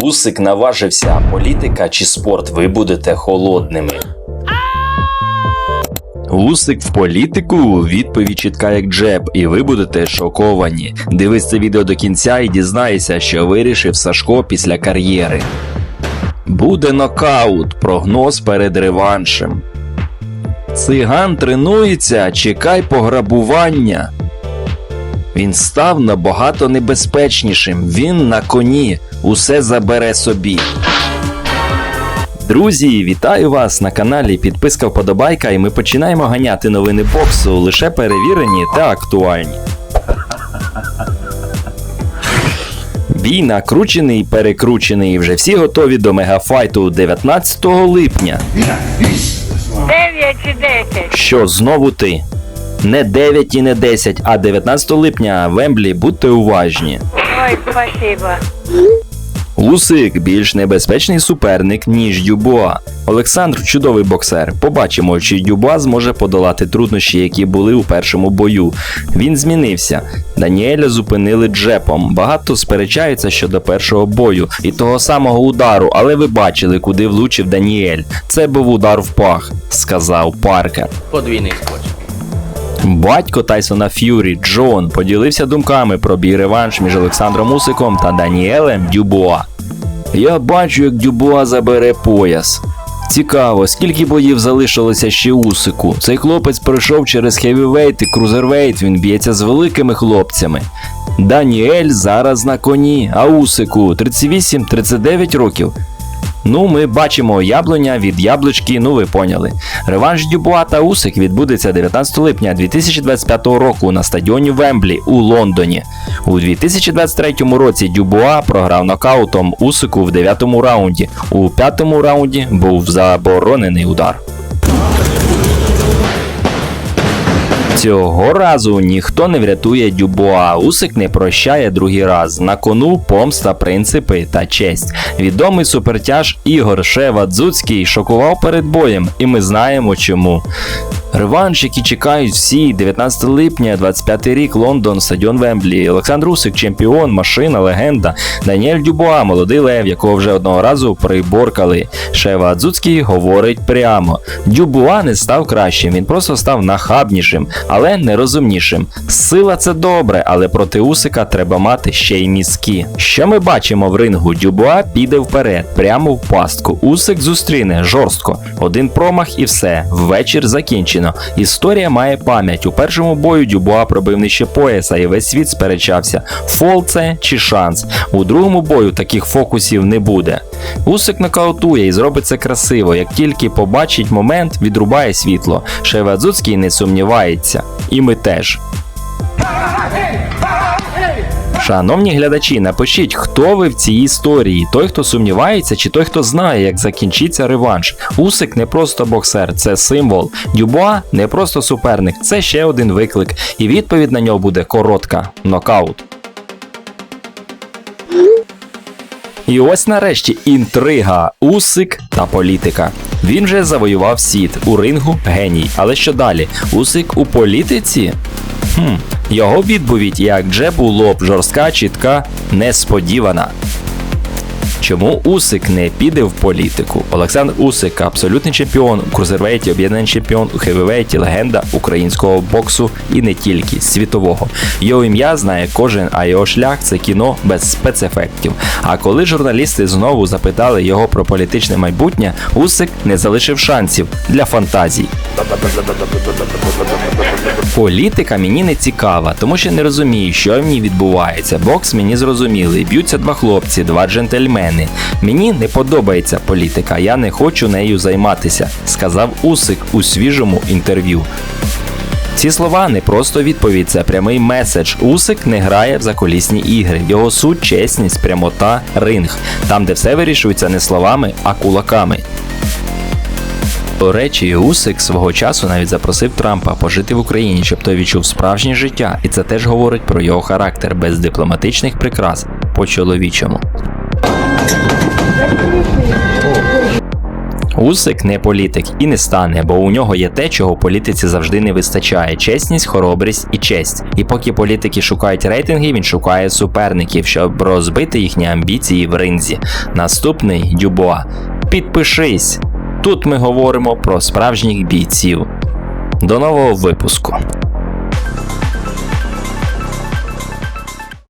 Усик наважився, політика чи спорт, ви будете холодними. Усик в політику відповідь чітка як джеб, і ви будете шоковані. Дивись це відео до кінця і дізнайся, що вирішив Сашко після кар'єри. Буде нокаут, прогноз перед реваншем. Циган тренується, чекай пограбування. Він став набагато небезпечнішим. Він на коні, усе забере собі. Друзі, вітаю вас на каналі. Підписка вподобайка, і ми починаємо ганяти новини боксу, лише перевірені та актуальні. Бій накручений і перекручений. Вже всі готові до мегафайту 19 липня. 9 чи 10. Що знову ти? Не 9 і не 10, а 19 липня в Емблі будьте уважні. Ой, спасибо. Усик більш небезпечний суперник, ніж Дюбуа. Олександр чудовий боксер. Побачимо, чи Дюбуа зможе подолати труднощі, які були у першому бою. Він змінився. Даніеля зупинили джепом. Багато сперечаються щодо першого бою і того самого удару, але ви бачили, куди влучив Даніель. Це був удар в пах, сказав Паркер. Подвійний скотч. Батько Тайсона Ф'юрі Джон поділився думками про бій реванш між Олександром Усиком та Даніелем Дюбуа. Я бачу, як Дюбуа забере пояс. Цікаво, скільки боїв залишилося ще Усику. Цей хлопець пройшов через хевівейт і крузервейт, він б'ється з великими хлопцями. Даніель зараз на коні, а Усику 38-39 років. Ну, ми бачимо яблуня від яблучки, ну ви поняли. Реванш Дюбуа та Усик відбудеться 19 липня 2025 року на стадіоні Вемблі у Лондоні. У 2023 році Дюбуа програв нокаутом Усику в 9 раунді. У 5 раунді був заборонений удар. Цього разу ніхто не врятує Дюбуа. Усик не прощає другий раз. На кону помста, принципи та честь. Відомий супертяж Ігор Шевадзуцький шокував перед боєм, і ми знаємо чому. Реванш, який чекають всі, 19 липня, 25 рік, Лондон, стадіон Вемблі. Олександр Усик, чемпіон, машина, легенда. Даніель Дюбуа, молодий лев, якого вже одного разу приборкали. Шева Адзуцький говорить прямо: Дюбуа не став кращим, він просто став нахабнішим, але нерозумнішим. Сила це добре, але проти Усика треба мати ще й мізки. Що ми бачимо в рингу? Дюбуа піде вперед, прямо в пастку. Усик зустріне жорстко. Один промах і все. Ввечір закінчено. Історія має пам'ять. У першому бою Дюбуа пробив нижче пояса, і весь світ сперечався: фол це чи шанс. У другому бою таких фокусів не буде. Усик нокаутує і зробить це красиво. Як тільки побачить момент, відрубає світло. Шевадзуцький не сумнівається. І ми теж. Шановні глядачі, напишіть, хто ви в цій історії, той, хто сумнівається, чи той, хто знає, як закінчиться реванш. Усик не просто боксер, це символ. Дюбуа не просто суперник, це ще один виклик. І відповідь на нього буде коротка нокаут. І ось нарешті інтрига, Усик та політика. Він же завоював сіт у рингу геній. Але що далі? Усик у політиці? Хм, його відповідь як же було б жорстка, чітка, несподівана. Чому Усик не піде в політику? Олександр Усик абсолютний чемпіон у крузервейті, об'єднаний чемпіон у хевівейті, легенда українського боксу і не тільки світового. Його ім'я знає кожен, а його шлях це кіно без спецефектів. А коли журналісти знову запитали його про політичне майбутнє, Усик не залишив шансів для фантазій. Політика мені не цікава, тому що не розумію, що в ній відбувається. Бокс мені зрозумілий. Б'ються два хлопці, два джентльмени. Мені не подобається політика, я не хочу нею займатися, сказав Усик у свіжому інтерв'ю. Ці слова не просто відповідь, це прямий меседж. Усик не грає в заколісні ігри. Його суть, чесність, прямота, ринг, там, де все вирішується не словами, а кулаками. До речі, Усик свого часу навіть запросив Трампа пожити в Україні, щоб той відчув справжнє життя, і це теж говорить про його характер без дипломатичних прикрас по чоловічому. Усик не політик і не стане, бо у нього є те, чого політиці завжди не вистачає: чесність, хоробрість і честь. І поки політики шукають рейтинги, він шукає суперників, щоб розбити їхні амбіції в ринзі. Наступний Дюбуа. Підпишись. Тут ми говоримо про справжніх бійців. До нового випуску.